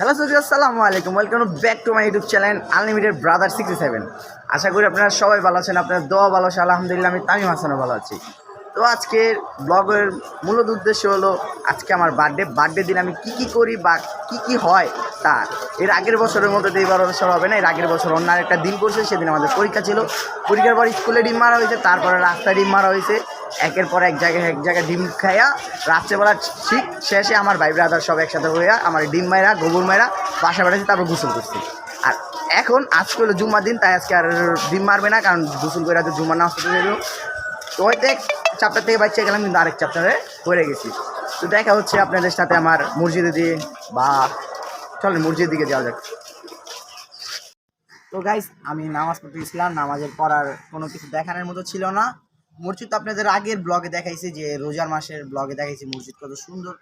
Hello সুজি আসসালামু আলাইকুম। Welcome back to my YouTube channel unlimited brother sixty seven আশা করি আপনারা সবাই ভালো আছেন আপনার দোয়া ভালো আছে, আলহামদুলিল্লাহ, আমি তামিম হাসানও ভালো আছি। তো আজকের ব্লগের মূলত উদ্দেশ্য হলো, আজকে আমার বার্থডে বার্থডে দিন আমি কি কি করি বা কি কি হয় তা। এর আগের বছরের মধ্যে তো এবার বছর হবে না, এর আগের বছর অন্য একটা দিন করছে সেদিন আমাদের পরীক্ষা ছিল। পরীক্ষার পর স্কুলে ডিম মারা হয়েছে, তারপরে রাস্তায় ডিম মারা হয়েছে। একের পর এক জায়গায় এক জায়গায় ডিম খাইয়া রাত্রেবেলা ঠিক শেষে আমার ভাই ব্রাদার সব একসাথে হইয়া আমার ডিম মায়েরা গোবর মায়েরা বাসা বেড়াচ্ছি তারপর গোসল করছি। আর এখন আজকে হলো জুম্মার দিন, তাই আজকে আর ডিম মারবে না, কারণ গোসল করে জুম্মার দিয়ে দেবো তো হয়তো এক চ্যাপ্টার থেকে বাচ্চা গেলাম, কিন্তু আরেক চ্যাপ্টারে পড়ে গেছি। তো দেখা হচ্ছে আপনাদের সাথে আমার মসজিদে দিয়ে, বা চলেন মসজিদের দিকে যাওয়া যাক। তো গাইস আমি নামাজ পড়তে গেছিলাম, নামাজের পড়ার কোনো কিছু দেখানোর মতো ছিল না। মসজিদ আপনাদের আগের ব্লগে দেখাইছি, যে রোজার মাসের ব্লগে দেখাইছি, মসজিদ কত সুন্দর।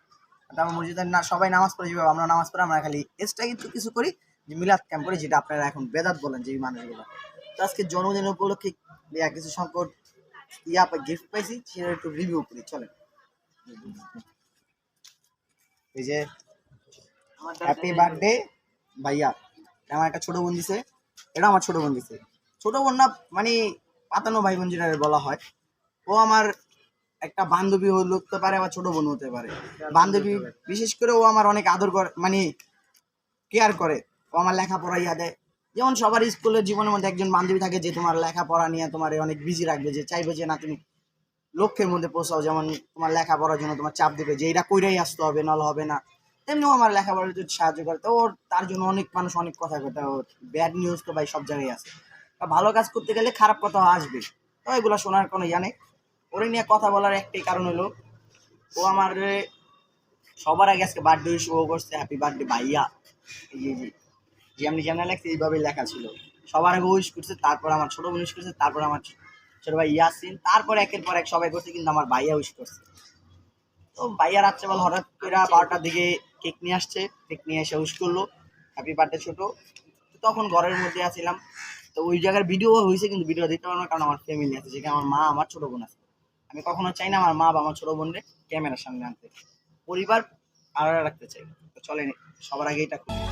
তারপর মসজিদের না, সবাই নামাজ পড়ে যাবে, আমরা নামাজ পড়ে, আমরা খালি এক্সট্রা কিছু কিছু করি, যে মিলাদ ক্যাম্প করি, যেটা আপনারা এখন বেদাত বলেন, যে মানুষগুলো। তো আজকে জন্মদিন উপলক্ষে কিছু সংকট ইয়া গিফট পাইছি, সেটা একটু রিভিউ করি, চলেন। এই যে হ্যাপি বার্থডে ভাইয়া। আমার একটা ছোট বোন দিছে এটা আমার ছোট বোন দিছে। ছোট বোন না মানে পাতানো ভাই বোন যেটা বলা হয়। ও আমার একটা বান্ধবী হতে পারে, আবার ছোট বোন হতে পারে। বান্ধবী, বিশেষ করে ও আমার অনেক আদর করে মানে কেয়ার করে। ও আমার লেখাপড়া ইয়া দেয়। যেমন সবার স্কুলের জীবনের মধ্যে একজন বান্ধবী থাকে যে তোমার লেখাপড়া নিয়ে তোমার অনেক বিজি রাখবে, যে চাইবে যে না তুমি লক্ষ্যের মধ্যে পৌঁছাও, যেমন তোমার লেখাপড়ার জন্য তোমার চাপ দেবে যে এটা কইরাই আসতে হবে, নাহলে হবে না। তেমনিও আমার লেখাপড়ার যদি সাহায্য করে, তো ওর তার জন্য অনেক মানুষ অনেক কথা কথা ব্যাড নিউজ তো ভাই সব জায়গায় আছে। ভালো কাজ করতে গেলে খারাপ কথা আসবে, তো এগুলো শোনার কোনো ইয়া নেই। ওরে নিয়ে কথা বলার একটাই কারণ হলো, ও আমার সবার আগে আজকে বার্থডে শো করছে হ্যাপি বার্থডে ভাইয়া। এই যে। যে যে যেমন লেখছি এইভাবে লেখা ছিল। সবার আগে উইশ করছে, তারপর আমার ছোট বোন উইশ করছে, তারপর আমার ছোট ভাই ইয়াসিন তারপর একের পর এক সবাই করছে, কিন্তু আমার ভাইয়া উইশ করছে। তো ভাইয়া রাত্রেবেলা হঠাৎ করে বারোটার দিকে কেক নিয়ে আসছে কেক নিয়ে এসে উইশ করল হ্যাপি বার্থডে ছোট। তখন ঘরের মধ্যে আছিলাম। তো ওই জায়গার ভিডিও হয়েছে, কিন্তু ভিডিও দিতে পারব না, কারণ আমার ফ্যামিলি আছে, যেখানে আমার মা, আমার ছোট বোন আছে। আমি কখনো চাই না আমার মা বা আমার ছোট বোনরে ক্যামেরার সামনে আনতে। পরিবার আলাদা রাখতে চাই। তো চলেন, সবার আগে এটা করি।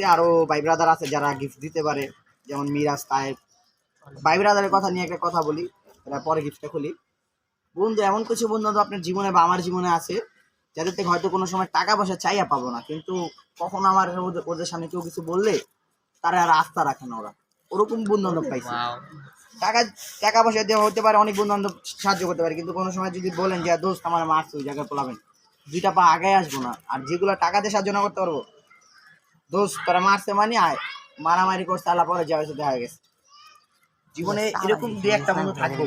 দিছে আরও ভাই ব্রাদার আছে যারা গিফট দিতে পারে যেমন মিরাজ তায়েব ভাই ব্রাদারের কথা নিয়ে একটা কথা বলি পরে গিফটটা খুলি। বন্ধু এমন কিছু বন্ধু আপনার জীবনে বা আমার জীবনে আছে যাদের থেকে হয়তো কোনো সময় টাকা পয়সা চাইয়া পাবো না। কিন্তু কখনো আমার ওদের- ওদের সামনে কেউ কিছু বললে তারা আর আস্থা রাখে না ওরা। ওরকম বন্ধু বান্ধব পাইছে টাকা টাকা পয়সা দেওয়া হতে পারে অনেক বন্ধু বান্ধব সাহায্য করতে পারে কিন্তু কোনো সময় যদি বলেন যে দোস্ত আমার মারছে ওই জায়গায় পোলাবেন দুইটা পা আগে আসব না। আর যেগুলো টাকা দিয়ে সাহায্য না করতে পারব দোস্ত তোরা মারছে মানে আয়। মারামারি করছে আলা পরে যাওয়া সাথে হয়ে গেছে। জীবনে এরকম দু একটা বন্ধু থাকবে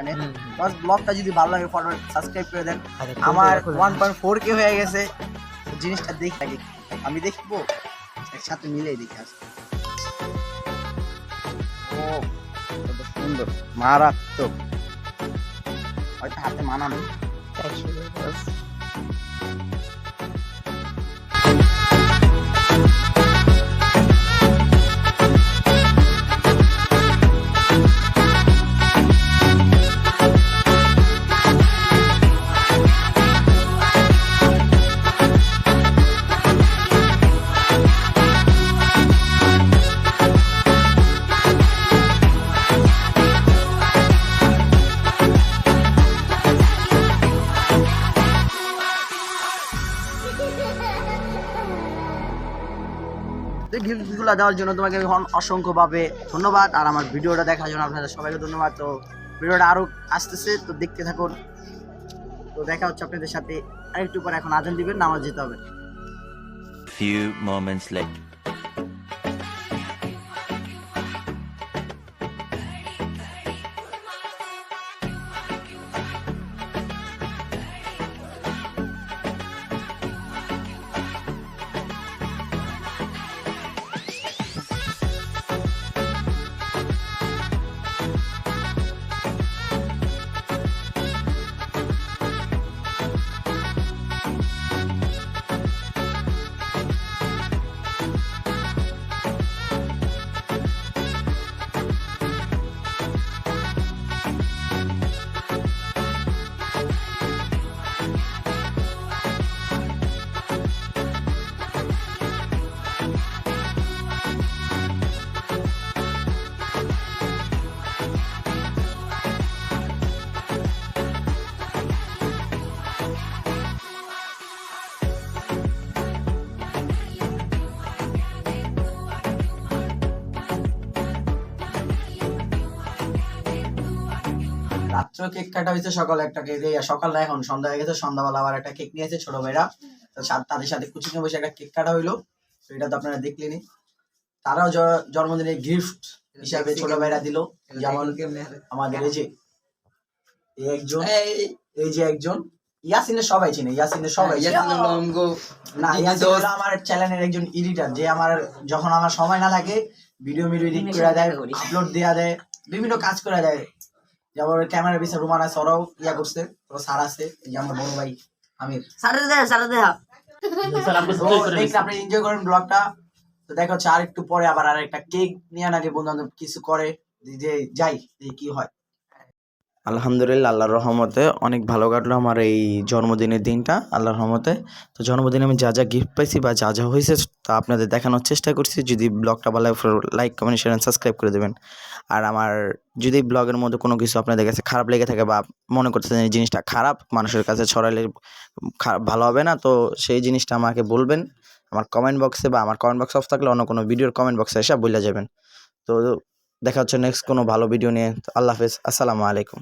মাঝখানে প্লাস ব্লগটা যদি ভালো লাগে ফটো সাবস্ক্রাইব করে দেন। আমার ওয়ান পয়েন্ট ফোর কে হয়ে গেছে। জিনিসটা দেখি আগে আমি দেখব একসাথে মিলেই দেখি আসব ও কত সুন্দর মারাত্মক। হয়তো হাতে মানানো গিফটগুলো দেওয়ার জন্য তোমাকে আমি অসংখ্যভাবে ধন্যবাদ। আর আমার ভিডিওটা দেখার জন্য আপনাদের সবাইকে ধন্যবাদ। তো ভিডিওটা আরও আসতেছে, তো দেখতে থাকুন। তো দেখা হচ্ছে আপনাদের সাথে। আরেকটু পরে এখন আজান দিবেন, নামাজ যেতে হবে। Few moments later. রাত্রে কেক কাটা হয়েছে সকালে একটা কেক এই সকালটা এখন সন্ধ্যা হয়ে গেছে সন্ধ্যাবেলা আবার একটা কেক নিয়েছে ছোট ভাইরা। তো তাদের সাথে কুচিকে বসে একটা কেক কাটা হইল। তো এটা তো আপনারা দেখলেনি তারাও জন্মদিনের গিফট হিসাবে ছোট ভাইরা দিল। যেমন আমাদের এই যে একজন এই যে একজন ইয়াসিনের সবাই চিনে ইয়াসিনের সবাই চিনে। না ইয়াসিন আমার চ্যানেলের একজন এডিটর যে আমার যখন আমার সময় না থাকে ভিডিও মিডিও এডিট করে দেয় আপলোড দেয়া দেয় বিভিন্ন কাজ করে দেয়। যেমন ক্যামেরা পিছনে রুমান আছে ওরাও ইয়া করছে ওরা স্যার আছে এই যে আমার বড় ভাই আমির। সারা দেখা সারা দেখা আপনি এনজয় করেন ব্লগটা তো দেখা হচ্ছে আর একটু পরে আবার আর একটা কেক নিয়ে নাকি বন্ধু বান্ধব কিছু করে যে যাই দেখি কি হয়। আলহামদুলিল্লাহ, আল্লাহর রহমতে অনেক ভালো কাটলো আমার এই জন্মদিনের দিনটা, আল্লাহর রহমতে। তো জন্মদিনে আমি যা যা গিফট পাইছি বা যা যা হয়েছে তা আপনাদের দেখানোর চেষ্টা করছি। যদি ব্লগটা ভালো লাইক কমেন্ট শেয়ার সাবস্ক্রাইব করে দেবেন। আর আমার যদি ব্লগের মধ্যে কোনো কিছু আপনাদের কাছে খারাপ লেগে থাকে বা মনে করতেছেন এই জিনিসটা খারাপ, মানুষের কাছে ছড়ালে খারাপ ভালো হবে না, তো সেই জিনিসটা আমাকে বলবেন। আমার কমেন্ট বক্সে বা আমার কমেন্ট বক্স অফ থাকলে অন্য কোনো ভিডিওর কমেন্ট বক্সে এসে বলে যাবেন। তো দেখা হচ্ছে নেক্সট কোনো ভালো ভিডিও নিয়ে। আল্লাহ হাফেজ। আসসালামু আলাইকুম।